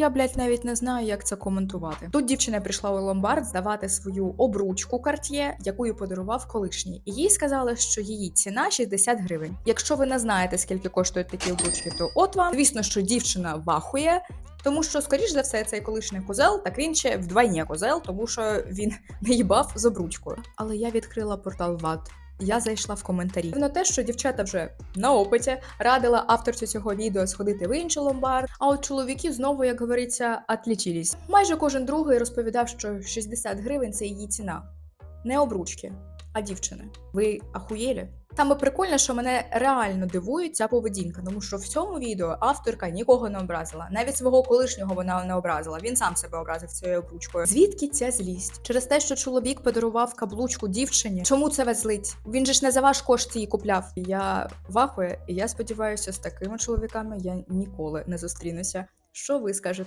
Я, блядь, навіть не знаю, як це коментувати. Тут дівчина прийшла у ломбард здавати свою обручку Cartier, яку їй подарував колишній. І їй сказали, що її ціна 60 гривень. Якщо ви не знаєте, скільки коштують такі обручки, то от вам. Звісно, що дівчина вахує. Тому що, скоріш за все, цей колишній козел, так він ще вдвойні козел, тому що він не їбав з обручкою. Але я відкрила портал ВАД. Я зайшла в коментарі. На те, що дівчата вже на опиті радила авторці цього відео сходити в інший ломбард. А от чоловіки знову, як говориться, атлічились. Майже кожен другий розповідав, що 60 гривень це її ціна. Не обручки, а дівчини. Ви ахуєлі? Саме прикольно, що мене реально дивує ця поведінка, тому що в цьому відео авторка нікого не образила. Навіть свого колишнього вона не образила. Він сам себе образив цією обручкою. Звідки ця злість? Через те, що чоловік подарував каблучку дівчині. Чому це вас злить? Він же ж не за ваш кошт її купляв. Я вахує, і я сподіваюся, з такими чоловіками я ніколи не зустрінуся. Що ви скажете?